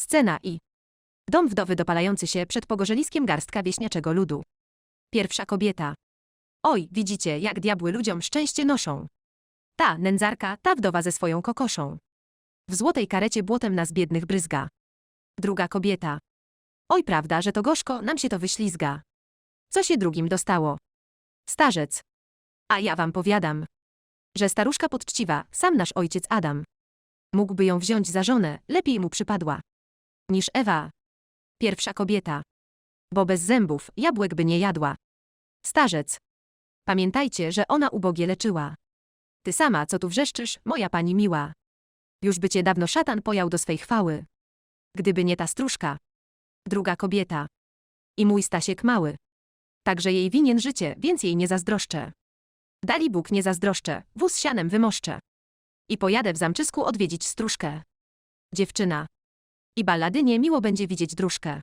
Scena i dom wdowy dopalający się przed pogorzeliskiem garstka wieśniaczego ludu. Pierwsza kobieta. Oj, widzicie, jak diabły ludziom szczęście noszą. Ta nędzarka, ta wdowa ze swoją kokoszą. W złotej karecie błotem nas biednych bryzga. Druga kobieta. Oj, prawda, że to gorzko, nam się to wyślizga. Co się drugim dostało? Starzec. A ja wam powiadam, że staruszka podczciwa, sam nasz ojciec Adam. Mógłby ją wziąć za żonę, lepiej mu przypadła. Niż Ewa. Pierwsza kobieta. Bo bez zębów jabłek by nie jadła. Starzec. Pamiętajcie, że ona ubogie leczyła. Ty sama, co tu wrzeszczysz, moja pani miła. Już by cię dawno szatan pojał do swej chwały. Gdyby nie ta stróżka. Druga kobieta. I mój Stasiek mały. Także jej winien życie, więc jej nie zazdroszczę. Dali Bóg nie zazdroszczę, wóz sianem wymoszczę. I pojadę w zamczysku odwiedzić stróżkę. Dziewczyna. I balladynie miło będzie widzieć dróżkę.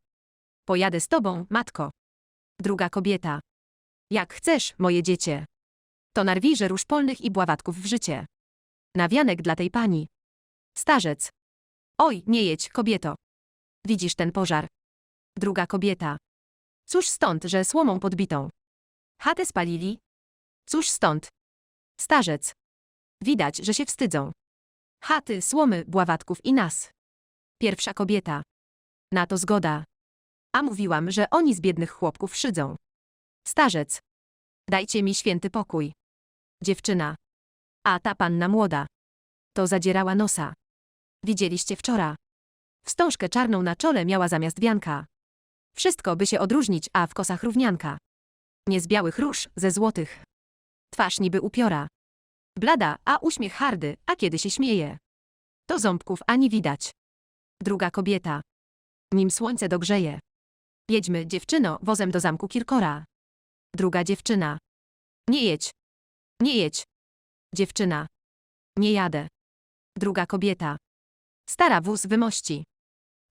Pojadę z tobą, matko. Druga kobieta. Jak chcesz, moje dziecię. To narwijże róż polnych i bławatków w życie. Nawianek dla tej pani. Starzec. Oj, nie jedź, kobieto. Widzisz ten pożar. Druga kobieta. Cóż stąd, że słomą podbitą. Chatę spalili? Cóż stąd? Starzec. Widać, że się wstydzą. Chaty, słomy, bławatków i nas. Pierwsza kobieta. Na to zgoda. A mówiłam, że oni z biednych chłopków szydzą. Starzec. Dajcie mi święty pokój. Dziewczyna. A ta panna młoda. To zadzierała nosa. Widzieliście wczora. Wstążkę czarną na czole miała zamiast wianka. Wszystko by się odróżnić, a w kosach równianka. Nie z białych róż, ze złotych. Twarz niby upiora. Blada, a uśmiech hardy, a kiedy się śmieje. To ząbków ani widać. Druga kobieta. Nim słońce dogrzeje. Jedźmy, dziewczyno, wozem do zamku Kirkora. Druga dziewczyna. Nie jedź. Nie jedź. Dziewczyna. Nie jadę. Druga kobieta. Stara wóz wymości.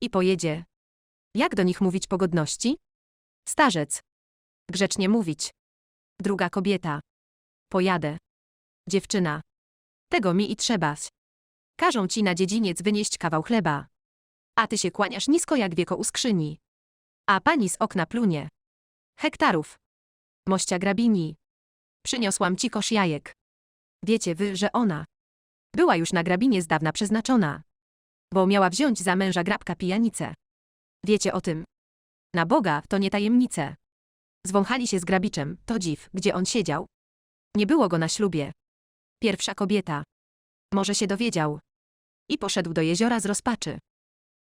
I pojedzie. Jak do nich mówić pogodności? Starzec. Grzecznie mówić. Druga kobieta. Pojadę. Dziewczyna. Tego mi i trzeba. Każą ci na dziedziniec wynieść kawał chleba. A ty się kłaniasz nisko jak wieko u skrzyni. A pani z okna plunie. Hektarów. Mościa grabini. Przyniosłam ci kosz jajek. Wiecie wy, że ona była już na grabinie z dawna przeznaczona. Bo miała wziąć za męża grabka pijanicę. Wiecie o tym. Na Boga to nie tajemnice. Zwąchali się z grabiczem, to dziw, gdzie on siedział. Nie było go na ślubie. Pierwsza kobieta. Może się dowiedział. I poszedł do jeziora z rozpaczy.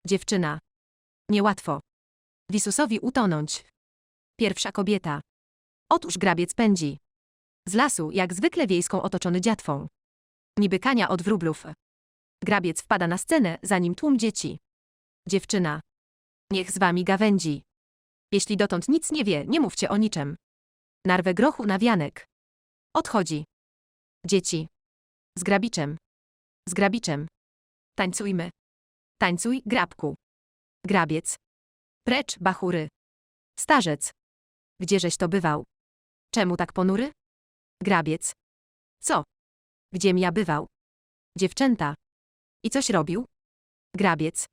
Dziewczyna. Niełatwo. Wisusowi utonąć. Pierwsza kobieta. Otóż grabiec pędzi. Z lasu, jak zwykle wiejską otoczony dziatwą. Niby kania od wróblów. Grabiec wpada na scenę, zanim tłum dzieci. Dziewczyna. Niech z wami gawędzi. Jeśli dotąd nic nie wie, nie mówcie o niczym. Narwę grochu na wianek. Odchodzi. Dzieci. Z grabiczem. Z grabiczem. Tańcujmy. Tańcuj, grabku. Grabiec. Precz, bachury. Starzec. Gdzieżeś to bywał? Czemu tak ponury? Grabiec. Co? Gdziem ja bywał? Dziewczęta. I coś robił? Grabiec.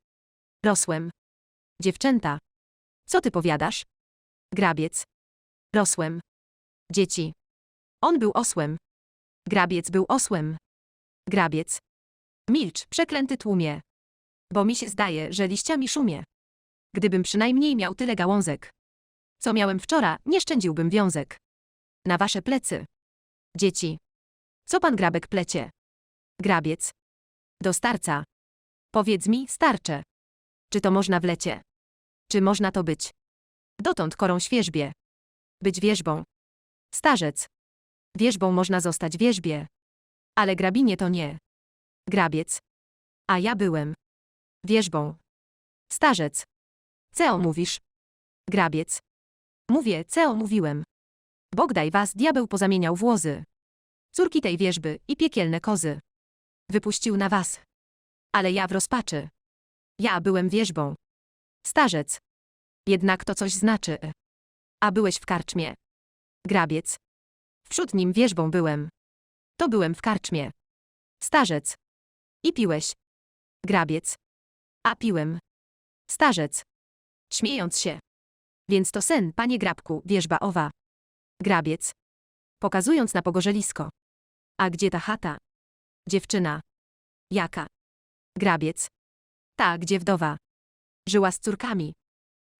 Rosłem. Dziewczęta. Co ty powiadasz? Grabiec. Rosłem. Dzieci. On był osłem. Grabiec był osłem. Grabiec. Milcz, przeklęty tłumie. Bo mi się zdaje, że liściami szumie. Gdybym przynajmniej miał tyle gałązek. Co miałem wczoraj, nie szczędziłbym wiązek. Na wasze plecy. Dzieci. Co pan grabek plecie? Grabiec. Do starca. Powiedz mi, starcze. Czy to można w lecie? Czy można to być? Dotąd korą świeżbie. Być wierzbą. Starzec. Wierzbą można zostać wierzbie. Ale grabinie to nie. Grabiec. A ja byłem. Wierzbą. Starzec. Ceo mówisz? Grabiec. Mówię, ceo mówiłem. Bogdaj was diabeł pozamieniał w łozy. Córki tej wierzby i piekielne kozy. Wypuścił na was. Ale ja w rozpaczy. Ja byłem wierzbą. Starzec. Jednak to coś znaczy. A byłeś w karczmie. Grabiec. Wśród nim wierzbą byłem. To byłem w karczmie. Starzec. I piłeś. Grabiec. A piłem. Starzec. Śmiejąc się. Więc to sen, panie grabku, wierzba owa. Grabiec. Pokazując na pogorzelisko. A gdzie ta chata? Dziewczyna. Jaka? Grabiec. Ta, gdzie wdowa. Żyła z córkami.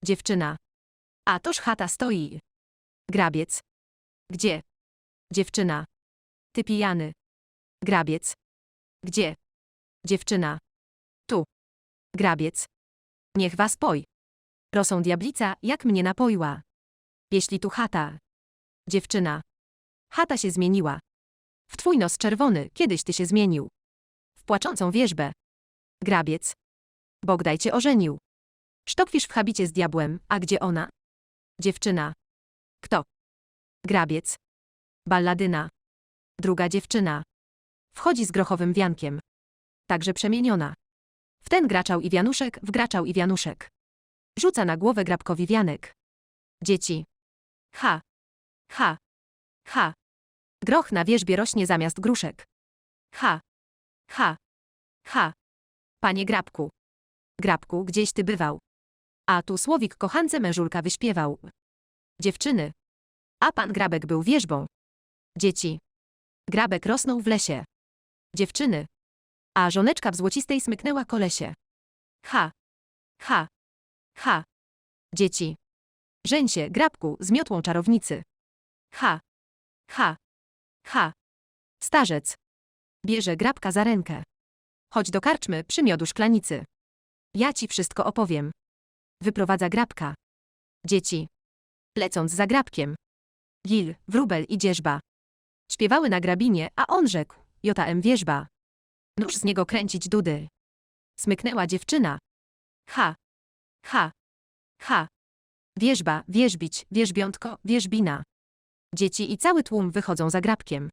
Dziewczyna. A toż chata stoi. Grabiec. Gdzie? Dziewczyna. Ty pijany. Grabiec. Gdzie? Dziewczyna. Grabiec. Niech was poj. Rosą diablica, jak mnie napoiła. Jeśli tu chata. Dziewczyna. Chata się zmieniła. W twój nos czerwony, kiedyś ty się zmienił. W płaczącą wierzbę. Grabiec. Bogdaj cię ożenił. Sztokwisz w habicie z diabłem, a gdzie ona? Dziewczyna. Kto? Grabiec. Balladyna. Druga dziewczyna. Wchodzi z grochowym wiankiem. Także przemieniona. W ten graczał i wianuszek, wgraczał i wianuszek. Rzuca na głowę grabkowi wianek. Dzieci. Ha. Ha. Ha. Groch na wierzbie rośnie zamiast gruszek. Ha. Ha. Ha. Panie grabku. Grabku, gdzieś ty bywał. A tu słowik kochance mężulka wyśpiewał. Dziewczyny. A pan grabek był wierzbą. Dzieci. Grabek rosnął w lesie. Dziewczyny. A żoneczka w złocistej smyknęła kolesie. Ha. Ha. Ha. Dzieci. Żeń się, grabku, z miotłą czarownicy. Ha. Ha. Ha. Starzec. Bierze grabka za rękę. Chodź do karczmy przy miodu szklanicy. Ja ci wszystko opowiem. Wyprowadza grabka. Dzieci. Lecąc za grabkiem. Gil, wróbel i dzierżba. Śpiewały na grabinie, a on rzekł, Jota M. wierzba. Nóż z niego kręcić dudy. Smyknęła dziewczyna. Ha. Ha. Ha. Wierzba, wierzbić, wierzbiątko, wierzbina. Dzieci i cały tłum wychodzą za grabkiem.